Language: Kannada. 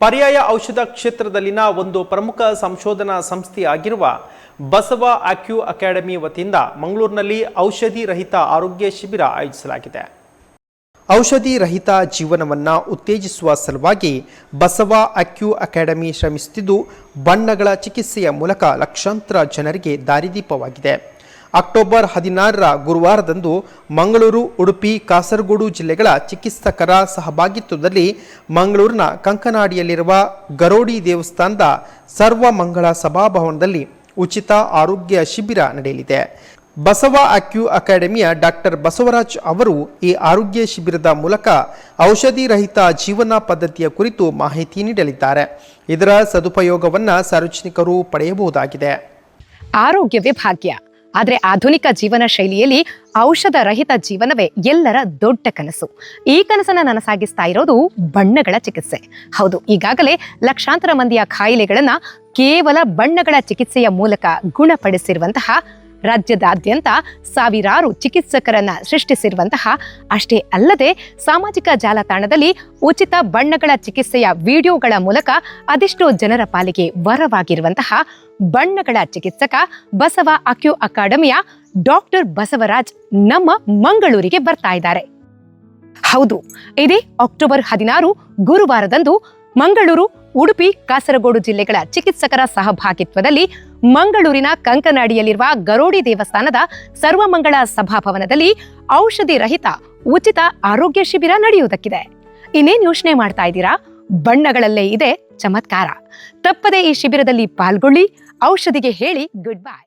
ಪರ್ಯಾಯ ಔಷಧ ಕ್ಷೇತ್ರದಲ್ಲಿನ ಒಂದು ಪ್ರಮುಖ ಸಂಶೋಧನಾ ಸಂಸ್ಥೆಯಾಗಿರುವ ಬಸವ ಅಕ್ಯೂ ಅಕಾಡೆಮಿ ವತಿಯಿಂದ ಮಂಗಳೂರಿನಲ್ಲಿ ಔಷಧಿ ರಹಿತ ಆರೋಗ್ಯ ಶಿಬಿರ ಆಯೋಜಿಸಲಾಗಿದೆ. ಔಷಧಿ ರಹಿತ ಜೀವನವನ್ನು ಉತ್ತೇಜಿಸುವ ಸಲುವಾಗಿ ಬಸವ ಅಕ್ಯೂ ಅಕಾಡೆಮಿ ಶ್ರಮಿಸುತ್ತಿದ್ದು ಬಣ್ಣಗಳ ಚಿಕಿತ್ಸೆಯ ಮೂಲಕ ಲಕ್ಷಾಂತರ ಜನರಿಗೆ ದಾರಿದೀಪವಾಗಿದೆ. ಅಕ್ಟೋಬರ್ ಹದಿನಾರರ ಗುರುವಾರದಂದು ಮಂಗಳೂರು, ಉಡುಪಿ, ಕಾಸರಗೋಡು ಜಿಲ್ಲೆಗಳ ಚಿಕಿತ್ಸಕರ ಸಹಭಾಗಿತ್ವದಲ್ಲಿ ಮಂಗಳೂರಿನ ಕಂಕನಾಡಿಯಲ್ಲಿರುವ ಗರೋಡಿ ದೇವಸ್ಥಾನದ ಸರ್ವಮಂಗಳ ಸಭಾಭವನದಲ್ಲಿ ಉಚಿತ ಆರೋಗ್ಯ ಶಿಬಿರ ನಡೆಯಲಿದೆ. ಬಸವ ಅಕ್ಯೂ ಅಕಾಡೆಮಿಯ ಡಾಕ್ಟರ್ ಬಸವರಾಜ್ ಅವರು ಈ ಆರೋಗ್ಯ ಶಿಬಿರದ ಮೂಲಕ ಔಷಧಿ ರಹಿತ ಜೀವನ ಪದ್ಧತಿಯ ಕುರಿತು ಮಾಹಿತಿ ನೀಡಲಿದ್ದಾರೆ. ಇದರ ಸದುಪಯೋಗವನ್ನು ಸಾರ್ವಜನಿಕರು ಪಡೆಯಬಹುದಾಗಿದೆ. ಆರೋಗ್ಯವೇ ಭಾಗ್ಯ. ಆದ್ರೆ ಆಧುನಿಕ ಜೀವನ ಶೈಲಿಯಲ್ಲಿ ಔಷಧ ರಹಿತ ಜೀವನವೇ ಎಲ್ಲರ ದೊಡ್ಡ ಕನಸು. ಈ ಕನಸನ್ನ ನನಸಾಗಿಸ್ತಾ ಇರೋದು ಬಣ್ಣಗಳ ಚಿಕಿತ್ಸೆ. ಹೌದು, ಈಗಾಗಲೇ ಲಕ್ಷಾಂತರ ಮಂದಿಯ ಕಾಯಿಲೆಗಳನ್ನು ಕೇವಲ ಬಣ್ಣಗಳ ಚಿಕಿತ್ಸೆಯ ಮೂಲಕ ಗುಣಪಡಿಸಿರುವಂತಹ ರಾಜ್ಯದಾದ್ಯಂತ ಸಾವಿರಾರು ಚಿಕಿತ್ಸಕರನ್ನ ಸೃಷ್ಟಿಸಿರುವಂತಹ ಅಷ್ಟೇ ಅಲ್ಲದೆ ಸಾಮಾಜಿಕ ಜಾಲತಾಣದಲ್ಲಿ ಉಚಿತ ಬಣ್ಣಗಳ ಚಿಕಿತ್ಸೆಯ ವಿಡಿಯೋಗಳ ಮೂಲಕ ಅದೆಷ್ಟೋ ಜನರ ಪಾಲಿಗೆ ವರವಾಗಿರುವಂತಹ ಬಣ್ಣಗಳ ಚಿಕಿತ್ಸಕ ಬಸವ ಅಕ್ಯೂ ಅಕಾಡೆಮಿಯ ಡಾಕ್ಟರ್ ಬಸವರಾಜ್ ನಮ್ಮ ಮಂಗಳೂರಿಗೆ ಬರ್ತಾ ಇದ್ದಾರೆ. ಹೌದು, ಇದೇ ಅಕ್ಟೋಬರ್ ಹದಿನಾರು ಗುರುವಾರದಂದು ಮಂಗಳೂರು, ಉಡುಪಿ, ಕಾಸರಗೋಡು ಜಿಲ್ಲೆಗಳ ಚಿಕಿತ್ಸಕರ ಸಹಭಾಗಿತ್ವದಲ್ಲಿ ಮಂಗಳೂರಿನ ಕಂಕನಾಡಿಯಲ್ಲಿರುವ ಗರೋಡಿ ದೇವಸ್ಥಾನದ ಸರ್ವಮಂಗಳ ಸಭಾಭವನದಲ್ಲಿ ಔಷಧಿ ರಹಿತ ಉಚಿತ ಆರೋಗ್ಯ ಶಿಬಿರ ನಡೆಯುವುದಕ್ಕಿದೆ. ಇನ್ನೇನು ಯೋಚನೆ ಮಾಡ್ತಾ ಇದ್ದೀರಾ? ಬಣ್ಣಗಳಲ್ಲೇ ಇದೆ ಚಮತ್ಕಾರ. ತಪ್ಪದೆ ಈ ಶಿಬಿರದಲ್ಲಿ ಪಾಲ್ಗೊಳ್ಳಿ, ಔಷಧಿಗೆ ಹೇಳಿ ಗುಡ್ ಬೈ